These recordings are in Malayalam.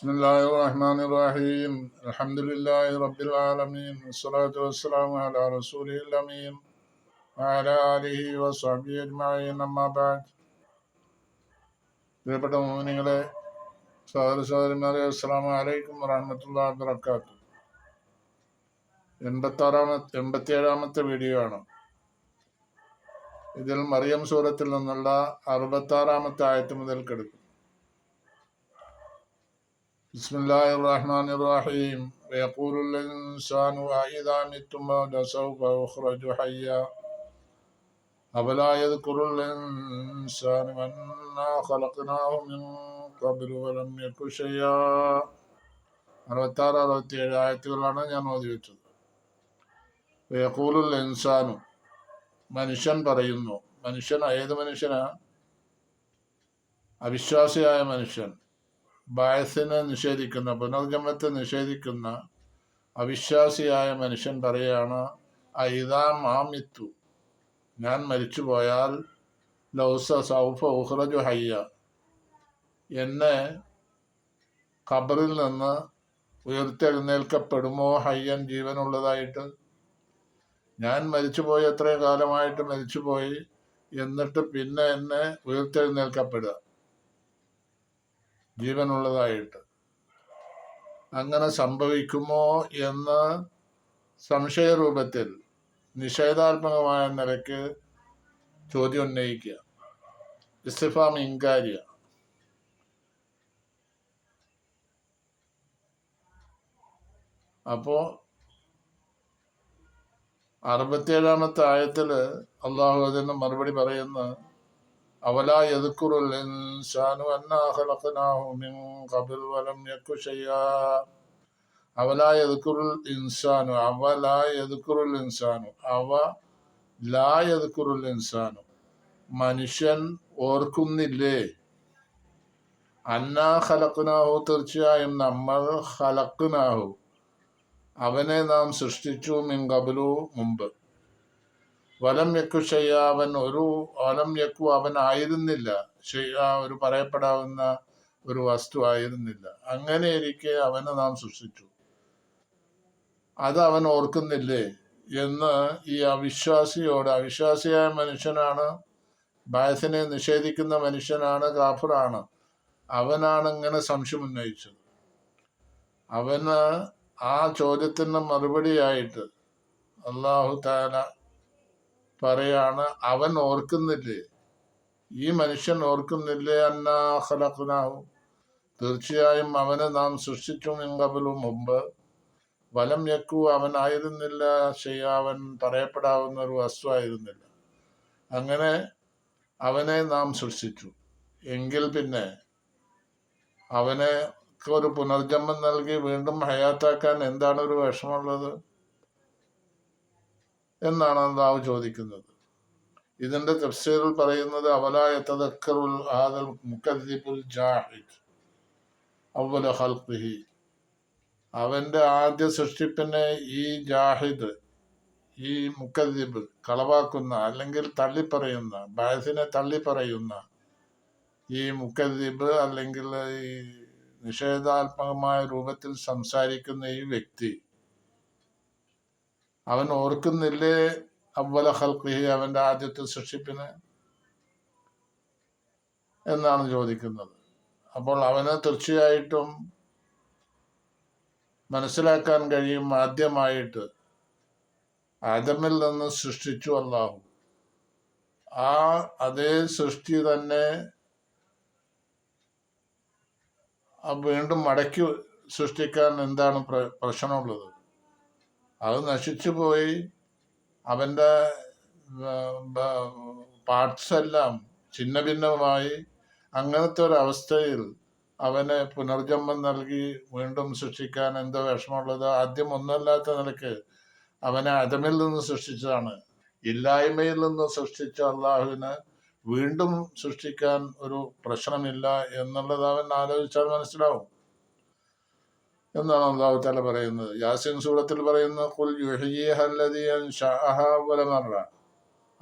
بسم الله الرحمن الرحيم الحمد لله رب العالمين والصلاة والسلام على رسوله الأمين وعلى آله وصحبه أجمعين أما بعد പ്രിയപ്പെട്ട മോമിനിങ്ങളെ സഹോദര സഹോദരിമാരെ അസ്സാം വലൈക്കും വറഹമത്തുള്ള വബർക്കാത്തു എൺപത്താറാമത്തെ എൺപത്തിയേഴാമത്തെ വീഡിയോ ആണ് ഇതിൽ മറിയം സൂറത്തിൽ നിന്നുള്ള അറുപത്താറാമത്തെ ആയത്ത് മുതൽ കെടുക്കും بسم الله الرحمن الرحيم ويقول الإنسان أإذا مت لسوف أخرج حيا أفلا يذكر الإنسان أنا خلقناه من قبل ولم يك شيئا അറുപത്താറ് അറുപത്തിയേഴ് ആയത്തുകളാണ് ഞാൻ ഓതി വെച്ചത് വേക്കൂലുൽ ഇൻസാനു മനുഷ്യൻ പറയുന്നു മനുഷ്യൻ ഏത് മനുഷ്യനാ അവിശ്വാസിയായ മനുഷ്യൻ ബായസിനെ നിഷേധിക്കുന്ന. പുനർജന്മത്തെ നിഷേധിക്കുന്ന അവിശ്വാസിയായ മനുഷ്യൻ പറയാണ് ഐതാ മാമിത്തു. ഞാൻ മരിച്ചുപോയാൽ ലൗസ സൗഫ ഉഹ്റജു ഹയ്യ. എന്നെ ഖബറിൽ നിന്ന് ഉയർത്തെഴുന്നേൽക്കപ്പെടുമോ? ഹയ്യൻ ജീവനുള്ളതായിട്ട്. ഞാൻ മരിച്ചുപോയി എത്രയും കാലമായിട്ട് മരിച്ചുപോയി. എന്നിട്ട് പിന്നെ എന്നെ ഉയർത്തെഴുന്നേൽക്കപ്പെടുക. ജീവനുള്ളതായിട്ട്. അങ്ങനെ സംഭവിക്കുമോ എന്ന് സംശയരൂപത്തിൽ നിഷേധാത്മകമായ നിലയ്ക്ക് ചോദ്യം ഉന്നയിക്കുക. ഇസ്തിഫാം ഇൻകാരിയ അപ്പോ അറുപത്തിയേഴാമത്തെ ആയത്തിൽ അള്ളാഹു അതിന് മറുപടി പറയുന്ന അവലാ യദ്കുറുൽ ഇൻസാനു അന്നാ ഖലഖനാഹു മിൻ ഖബൽ വലം യക്കു ഷൈആ അവല യദ്കുറുൽ ഇൻസാനു അവല യദ്കുറുൽ ഇൻസാനു അവ ലാ ഇൻസാനു മനുഷ്യൻ ഓർക്കുന്നില്ലേ? അന്നാ ഖലഖനാഹു തീർച്ചയായും നമ്മൾ ഖലഖനാഹു. അവനെ നാം സൃഷ്ടിച്ചു മിൻ ഖബലു മുമ്പ്. വലം യക്കു ഷയ്യ അവൻ ഒരു വലം യക്കു അവൻ ആയിരുന്നില്ല. ഷയ്യ ഒരു പറയപ്പെടാവുന്ന ഒരു വസ്തു ആയിരുന്നില്ല. അങ്ങനെ ഇരിക്കെ അവനെ നാം സൃഷ്ടിച്ചു. അത് അവൻ ഓർക്കുന്നില്ലേ? എന്ന് ഈ അവിശ്വാസിയോട് അവിശ്വാസിയായ മനുഷ്യനാണ് ബായസിനെ നിഷേധിക്കുന്ന മനുഷ്യനാണ് ഗാഫുറാണ്. അവനാണ് ഇങ്ങനെ സംശയം ഉന്നയിച്ചത്. അവന് ആ ചോദ്യത്തിന് മറുപടിയായിട്ട് അള്ളാഹു താല പറയാണ് അവൻ ഓർക്കുന്നില്ലേ? ഈ മനുഷ്യൻ ഓർക്കുന്നില്ലേ? അന്നാ തീർച്ചയായും അവനെ നാം സൃഷ്ടിച്ചു മിങ്കബലും മുമ്പ്. വലം യക്കു അവനായിരുന്നില്ല ചെയ്യാവൻ പറയപ്പെടാവുന്ന ഒരു വസ്തു ആയിരുന്നില്ല. അങ്ങനെ അവനെ നാം സൃഷ്ടിച്ചു. എങ്കിൽ പിന്നെ അവനെ ഒരു പുനർജന്മം നൽകി വീണ്ടും ഹയാത്താക്കാൻ എന്താണ് ഒരു വിഷമമുള്ളത് എന്നാണ് അള്ളാഹു ചോദിക്കുന്നത്. ഇതിന്റെ തഫ്സീറിൽ പറയുന്നത് ആദൽ ജാഹിദ് അവന്റെ ആദ്യ സൃഷ്ടിപ്പിനെ ഈ ജാഹിദ് ഈ മുക്കദ്ദിബ് കളവാക്കുന്ന അല്ലെങ്കിൽ തള്ളിപ്പറയുന്ന ബാസിനെ തള്ളിപ്പറയുന്ന ഈ മുക്കദ്ദിബ് അല്ലെങ്കിൽ ഈ നിഷേധാത്മകമായ രൂപത്തിൽ സംസാരിക്കുന്ന ഈ വ്യക്തി അവൻ ഓർക്കുന്നില്ലേ അവല ഹൽക്കിഹി അവന്റെ ആദ്യത്തെ സൃഷ്ടിപ്പിന് എന്നാണ് ചോദിക്കുന്നത്. അപ്പോൾ അവന് തീർച്ചയായിട്ടും മനസ്സിലാക്കാൻ കഴിയും ആദ്യമായിട്ട് ആദമിൽ നിന്ന് സൃഷ്ടിച്ചു അല്ലാഹു. ആ അതേ സൃഷ്ടി തന്നെ വീണ്ടും മടക്കി സൃഷ്ടിക്കാൻ എന്താണ് പ്രശ്നമുള്ളത്? അത് നശിച്ചു പോയി. അവന്റെ പാർട്സ് എല്ലാം ഛിന്ന ഭിന്നമായി അങ്ങനത്തെ ഒരു അവസ്ഥയിൽ അവനെ പുനർജന്മം നൽകി വീണ്ടും സൃഷ്ടിക്കാൻ എന്തോ വിഷമമുള്ളത് ആദ്യം ഒന്നല്ലാത്ത നിലയ്ക്ക് അവനെ അതമിൽ നിന്ന് സൃഷ്ടിച്ചതാണ്. ഇല്ലായ്മയിൽ നിന്ന് സൃഷ്ടിച്ച അള്ളാഹുവിന് വീണ്ടും സൃഷ്ടിക്കാൻ ഒരു പ്രശ്നമില്ല എന്നുള്ളത് അവൻ ആലോചിച്ചാൽ മനസ്സിലാവും. എന്നാണ് അള്ളാഹു താല പറയുന്നത്. യാസിൻ സൂറത്തിൽ പറയുന്ന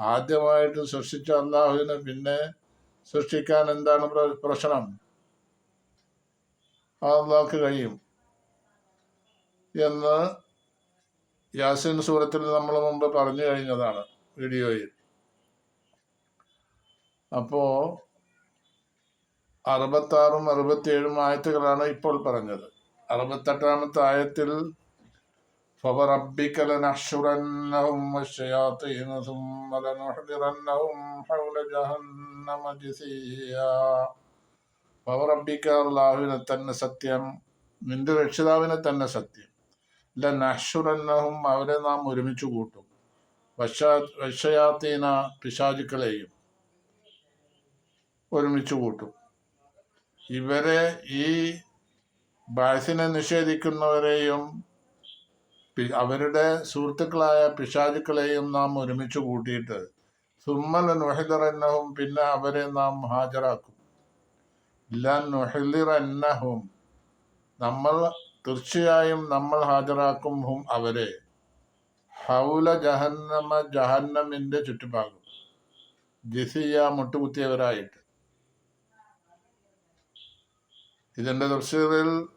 ആദ്യമായിട്ട് സൃഷ്ടിച്ച അള്ളാഹുവിനെ പിന്നെ സൃഷ്ടിക്കാൻ എന്താണ് പ്രശ്നം? അള്ളാഹ്ക്ക് കഴിയും. എന്ന് യാസിൻ സൂറത്തിൽ നമ്മൾ മുമ്പ് പറഞ്ഞു കഴിഞ്ഞതാണ് വീഡിയോയിൽ. അപ്പോ അറുപത്താറും അറുപത്തിയേഴും ആയത്തുകളാണ് ഇപ്പോൾ പറഞ്ഞത്. അറുപത്തെട്ടാമത്തെ ആയത്തിൽ فوربك لنحشرنهم والشياطين ثم لنحضرنهم حول جهنم جثيا فوربك അള്ളാഹുവിനെ തന്നെ സത്യം നിന്റെ രക്ഷിതാവിനെ തന്നെ സത്യം ലനഹ്ഷുറന്നഹും അവരെ നാം ഒരുമിച്ച് കൂട്ടും വശയാത്തീന പിശാചുക്കളെയും ഒരുമിച്ച് കൂട്ടും ഇവരെ ഈ ബാസിനെ നിഷേധിക്കുന്നവരെയും അവരുടെ സുഹൃത്തുക്കളായ പിശാചുക്കളെയും നാം ഒരുമിച്ച് കൂട്ടിയിട്ട് സുമ്മൽ നുഹിദറന്നഹും പിന്നെ അവരെ നാം ഹാജരാക്കും. നുഹിലിറന്നഹും നമ്മൾ തീർച്ചയായും നമ്മൾ ഹാജരാക്കും ഹും അവരെ. ഹൗല ജഹന്നമ ജഹന്നമിന്റെ ചുറ്റുഭാഗം. ജിസിയ മുട്ടുകുത്തിയവരായിട്ട്. ഇതിന്റെ തഫ്സീറിൽ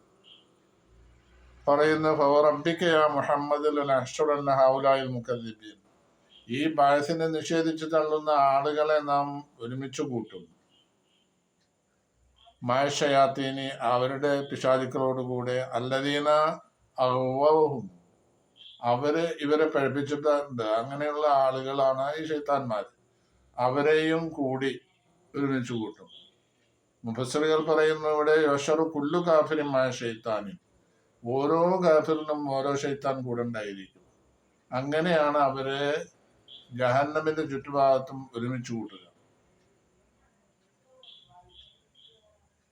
പറയുന്ന ഫവറബിക്കയാ മുഹമ്മദ് അഷ്ടുറന്ന ഹൗലായിൽ ഈ ബായസിനെ നിഷേധിച്ചു തള്ളുന്ന ആളുകളെ നാം ഒരുമിച്ച് കൂട്ടും. മായഷയാത്തീനി അവരുടെ പിശാചുക്കളോടുകൂടെ അല്ലദീന അവവും അവർ ഇവരെ പഴിപ്പിച്ചിട്ടുണ്ട് അങ്ങനെയുള്ള ആളുകളാണ് ഈ ഷെയ്ത്താന്മാർ അവരെയും കൂടി ഒരുമിച്ച് കൂട്ടും. മുഫസറുകൾ പറയുന്നു ഇവിടെ യോഷറു കുല്ലു കാഫിനുമായ ഷെയ്ത്താനും ഓരോ കാഫിറിനും ഓരോ ഷെയ്ത്താൻ കൂടെ ഉണ്ടായിരിക്കും. അങ്ങനെയാണ് അവരെ ജഹന്നമിന്റെ ചുറ്റുഭാഗത്തും ഒരുമിച്ച് കൂട്ടുക.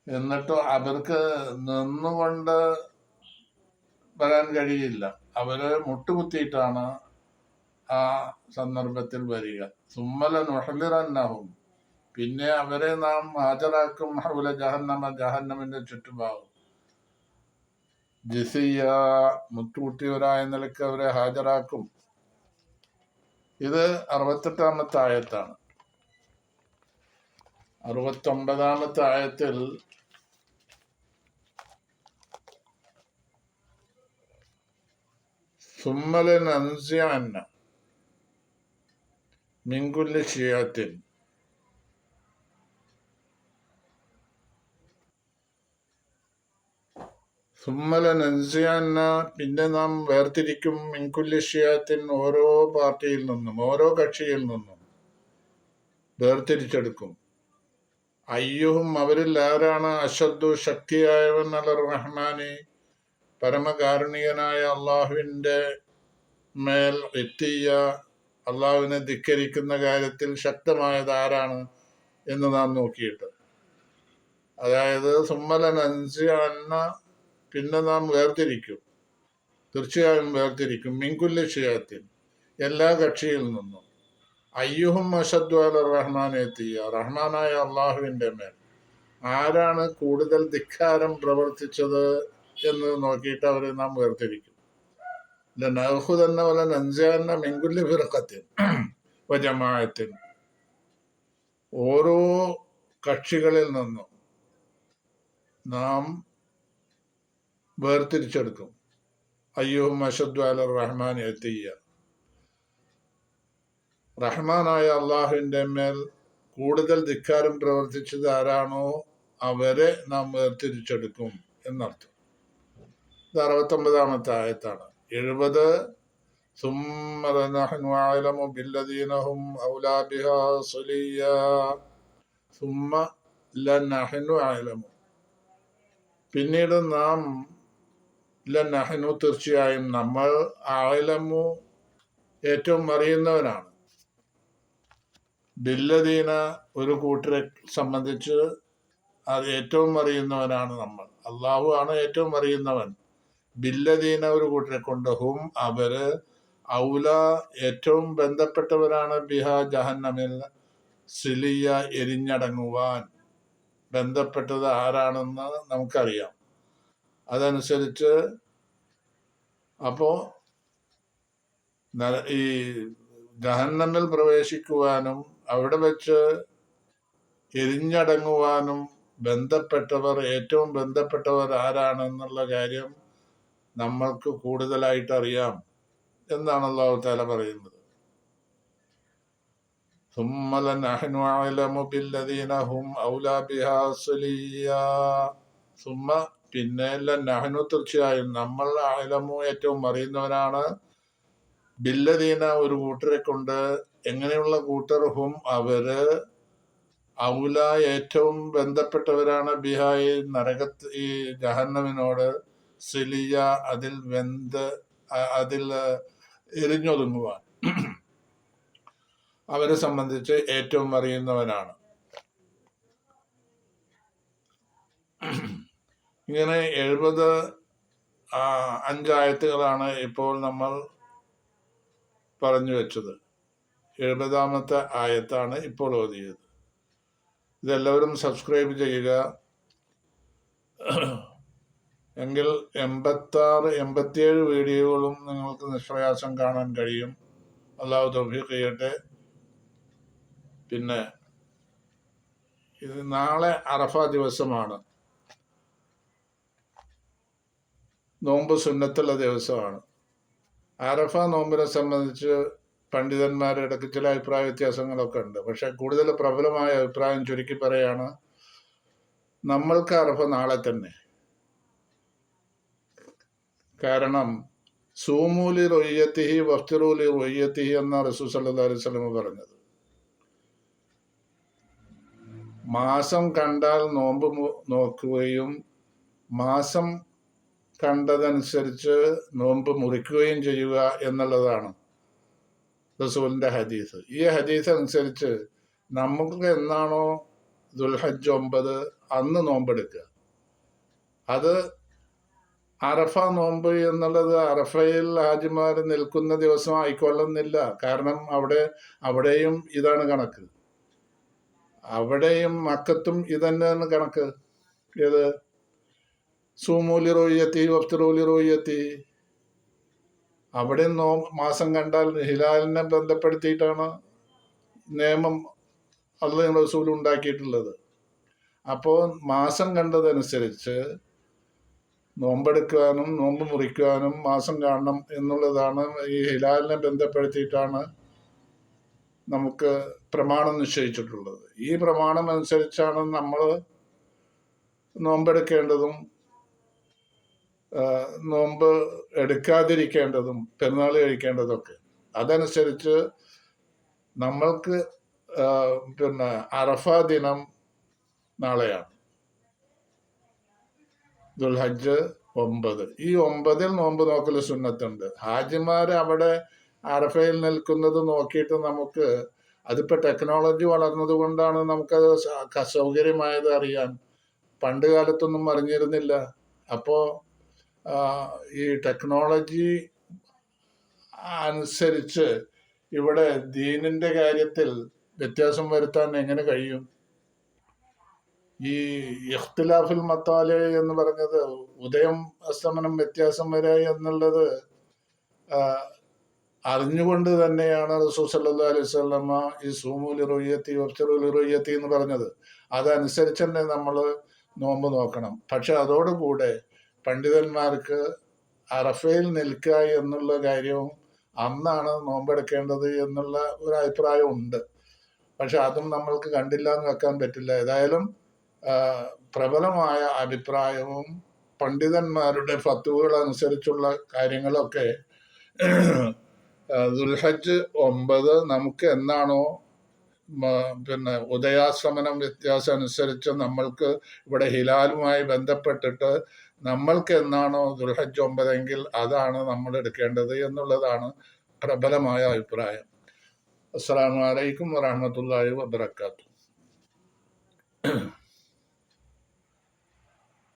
എന്നിട്ട് അവർക്ക് നിന്നുകൊണ്ട് വരാൻ കഴിയില്ല. അവർ മുട്ടുകുത്തിയിട്ടാണ് ആ സന്ദർഭത്തിൽ വരിക. സുമ്മല നുഹലിറന്നഹും. പിന്നെ അവരെ നാം ഹാജരാക്കും. ഹൗല ജഹന്നമ ജഹന്നമിന്റെ ചുറ്റുഭാഗം. ജിസിയ മുട്ടുകുട്ടിയവരായ നിലയ്ക്ക് അവരെ ഹാജരാക്കും. ഇത് അറുപത്തെട്ടാമത്തെ ആയത്താണ്. അറുപത്തൊമ്പതാമത്തെ ആയത്തിൽ സുമ്മലൻ അൻസിയാന്ന മിങ്കുല്ല ഷിയാത്തിൻ സുമ്മല നൻസിയാന്ന പിന്നെ നാം വേർതിരിക്കും മിൻകുല്യഷ്യാത്തിൻ ഓരോ പാർട്ടിയിൽ നിന്നും ഓരോ കക്ഷിയിൽ നിന്നും വേർതിരിച്ചെടുക്കും. അയ്യുഹും അവരിൽ ആരാണ് അശദ്ദു ശക്തിയായവൻ അലർ റഹ്മാനി? പരമകാരുണികനായ അള്ളാഹുവിന്റെ മേൽ എത്തിയ അള്ളാഹുവിനെ ധിക്കരിക്കുന്ന കാര്യത്തിൽ ശക്തമായത് ആരാണ് എന്ന് നാം നോക്കിയിട്ട്. അതായത് സുമ്മലൻ അൻസിയാന്ന പിന്നെ നാം വേർതിരിക്കും. തീർച്ചയായും വേർതിരിക്കും. മിങ്കുല്ല ഷിയാത്തിൻ എല്ലാ കക്ഷിയിൽ നിന്നും. അയ്യുഹും അഷദ്വാല റഹ്മാൻ എത്തിയ റഹ്മാനായ അള്ളാഹുവിന്റെ മേൽ. ആരാണ് കൂടുതൽ ധിക്കാരം പ്രവർത്തിച്ചത് എന്ന് നോക്കിയിട്ട് അവരെ നാം വേർതിരിക്കും. നഹുദന്ന പോലെ നഞ്ചാന്ന മിങ്കുല്ല ഫിറക്കത്തിൻ ജമാഅത്തിൻ. ഓരോ കക്ഷികളിൽ നിന്നും നാം വേർതിരിച്ചെടുക്കും. അയ്യോ അഷദ്ദു റഹ്മാൻ എത്തിയ റഹ്മാനായ അള്ളാഹുവിന്റെ മേൽ കൂടുതൽ ധിക്കാരം പ്രവർത്തിച്ചത് ആരാണോ അവരെ നാം വേർതിരിച്ചെടുക്കും എന്നർത്ഥം. ഇത് അറുപത്തൊമ്പതാമത്തെ ആയത്താണ്. എഴുപത് പിന്നീട് നാം ലനഹനു തീർച്ചയായും നമ്മൾ ആലമു ഏറ്റവും അറിയുന്നവനാണ് ബില്ലദീന ഒരു കൂട്ടരെ സംബന്ധിച്ച് അത് ഏറ്റവും അറിയുന്നവനാണ് നമ്മൾ. അള്ളാഹു ആണ് ഏറ്റവും അറിയുന്നവൻ. ബില്ലദീന ഒരു കൂട്ടരെ കൊണ്ട് ഹും അവർ ഔല ഏറ്റവും ബന്ധപ്പെട്ടവരാണ്. ബിഹ ജഹന്നമിൽ സിലിയ എരിഞ്ഞടങ്ങുവാൻ ബന്ധപ്പെട്ടത് ആരാണെന്ന് നമുക്കറിയാം. അതനുസരിച്ച് അപ്പോ നര- ഈ ജഹന്നമിൽ പ്രവേശിക്കുവാനും അവിടെ വെച്ച് എരിഞ്ഞടങ്ങുവാനും ബന്ധപ്പെട്ടവർ ഏറ്റവും ബന്ധപ്പെട്ടവർ ആരാണെന്നുള്ള കാര്യം നമ്മൾക്ക് കൂടുതലായിട്ട് അറിയാം എന്നാണ് അള്ളാഹു താല പറയുന്നത്. ثم പിന്നെ നഹനു തീർച്ചയായും നമ്മൾ അഹലമു ഏറ്റവും അറിയുന്നവനാണ്. ബില്ലദീന ഒരു കൂട്ടരെ കൊണ്ട് എങ്ങനെയുള്ള കൂട്ടർഹും അവർ ഔല ഏറ്റവും ബന്ധപ്പെട്ടവരാണ്. ബിഹായി നരകത്ത് ഈ ജഹന്നമിനോട് സിലിയ അതിൽ വെന്ത് അതിൽ എരിഞ്ഞൊതുങ്ങുവാൻ. അവരെ സംബന്ധിച്ച് ഏറ്റവും അറിയുന്നവനാണ്. ഇങ്ങനെ എഴുപത് അഞ്ചായത്തുകളാണ് ഇപ്പോൾ നമ്മൾ പറഞ്ഞു വെച്ചത്. എഴുപതാമത്തെ ആയത്താണ് ഇപ്പോൾ ഓതിയത്. ഇതെല്ലാവരും സബ്സ്ക്രൈബ് ചെയ്യുക. എങ്കിൽ എൺപത്താറ് എൺപത്തിയേഴ് വീഡിയോകളും നിങ്ങൾക്ക് നിഷ്പ്രയാസം കാണാൻ കഴിയും. അള്ളാഹു തൗഫീഖ് പിന്നെ ഇത് നാളെ അറഫ ദിവസമാണ്. നോമ്പ് സുന്നത്തുള്ള ദിവസമാണ്. ആരഫ നോമ്പിനെ സംബന്ധിച്ച് പണ്ഡിതന്മാരുടെ ഇടയ്ക്ക് ചില അഭിപ്രായ വ്യത്യാസങ്ങളൊക്കെ ഉണ്ട്. പക്ഷെ കൂടുതൽ പ്രബലമായ അഭിപ്രായം ചുരുക്കി പറയാണ് നമ്മൾക്ക് അറഫ നാളെ തന്നെ. കാരണം സൂമൂലി റൊയ്യത്തിഹി വഫ്തിറൂലി റൊയ്യത്തിഹി എന്ന റസൂ സല്ലല്ലാഹു അലൈഹി വസല്ലം പറഞ്ഞത്. മാസം കണ്ടാൽ നോമ്പ് നോക്കുകയും മാസം കണ്ടതനുസരിച്ച് നോമ്പ് മുറിക്കുകയും ചെയ്യുക എന്നുള്ളതാണ് റസൂലിന്റെ ഹദീസ്. ഈ ഹദീസ് അനുസരിച്ച് നമുക്ക് എന്നാണോ ദുൽഹജ് ഒമ്പത് അന്ന് നോമ്പെടുക്കുക. അത് അറഫ നോമ്പ് എന്നുള്ളത് അറഫയിൽ ഹാജിമാർ നിൽക്കുന്ന ദിവസം ആയിക്കൊള്ളുന്നില്ല. കാരണം അവിടെ അവിടെയും ഇതാണ് കണക്ക്. അവിടെയും മക്കത്തും ഇതന്നെയാണ് കണക്ക്. ഏത്? സൂമൂലി ലിറോയത്തി വഫ്തറൂലി ലിറോയത്തി അവിടെ നോ മാസം കണ്ടാൽ ഹിലാലിനെ ബന്ധപ്പെടുത്തിയിട്ടാണ് നിയമം അള്ളാഹ് റസൂൽ ഉണ്ടാക്കിയിട്ടുള്ളത്. അപ്പോൾ മാസം കണ്ടതനുസരിച്ച് നോമ്പെടുക്കാനും നോമ്പ് മുറിക്കാനും മാസം കാണണം എന്നുള്ളതാണ് ഈ ഹിലാലിനെ ബന്ധപ്പെടുത്തിയിട്ടാണ് നമുക്ക് പ്രമാണം നിശ്ചയിച്ചിട്ടുള്ളത്. ഈ പ്രമാണം അനുസരിച്ചാണ് നമ്മൾ നോമ്പെടുക്കേണ്ടതും നോമ്പ് എടുക്കാതിരിക്കേണ്ടതും പെരുന്നാൾ കഴിക്കേണ്ടതൊക്കെ. അതനുസരിച്ച് നമ്മൾക്ക് പിന്നെ അറഫ ദിനം നാളെയാണ്. ദുൽഹജ്ജ് ഒമ്പത്. ഈ ഒമ്പതിൽ നോമ്പ് നോക്കൽ സുന്നത്തുണ്ട്. ഹാജിമാർ അവിടെ അറഫയിൽ നിൽക്കുന്നത് നോക്കിയിട്ട് നമുക്ക് അതിപ്പോ ടെക്നോളജി വളർന്നത് കൊണ്ടാണ് നമുക്കത് സൗകര്യമായത് അറിയാൻ. പണ്ട് കാലത്തൊന്നും അറിഞ്ഞിരുന്നില്ല. അപ്പോ ആ, ഈ ടെക്നോളജി അനുസരിച്ച് ഇവിടെ ദീനിന്റെ കാര്യത്തിൽ വ്യത്യാസം വരുത്താൻ എങ്ങനെ കഴിയും? ഈ ഇഖ്തിലാഫുൽ മത്താലെ എന്ന് പറഞ്ഞത് ഉദയം അസ്തമനം വ്യത്യാസം വരെ എന്നുള്ളത് അറിഞ്ഞുകൊണ്ട് തന്നെയാണ് റസൂൽ സല്ലല്ലാഹു അലൈഹി വസല്ലമ ഈ സൂമുലി റുയ്യത്തി വഫ്തറുലി റുയ്യത്തി എന്ന് പറഞ്ഞത്. അതനുസരിച്ച് തന്നെ നമ്മൾ നോമ്പ് നോക്കണം. പക്ഷെ അതോടുകൂടെ പണ്ഡിതന്മാർക്ക് അറഫയിൽ നിൽക്കുക എന്നുള്ള കാര്യവും അന്നാണ് നോമ്പെടുക്കേണ്ടത് എന്നുള്ള ഒരു അഭിപ്രായം ഉണ്ട് പക്ഷെ അതും നമ്മൾക്ക് കണ്ടില്ല എന്ന് വെക്കാൻ പറ്റില്ല. ഏതായാലും പ്രബലമായ അഭിപ്രായവും പണ്ഡിതന്മാരുടെ ഫത്തുവുകൾ അനുസരിച്ചുള്ള കാര്യങ്ങളൊക്കെ ദുൽഹജ് ഒമ്പത് നമുക്ക് എന്നാണോ പിന്നെ ഉദയാസമനം വ്യത്യാസം അനുസരിച്ച് നമ്മൾക്ക് ഇവിടെ ഹിലാലുമായി ബന്ധപ്പെട്ടിട്ട് നമ്മൾക്ക് എന്നാണോ ദുൽഹജ് ഒമ്പതെങ്കിൽ അതാണ് നമ്മൾ എടുക്കേണ്ടത് എന്നുള്ളതാണ് പ്രബലമായ അഭിപ്രായം. അസ്സാം വലൈക്കും വറഹമത്തല്ലാഹി വബർക്കാത്തു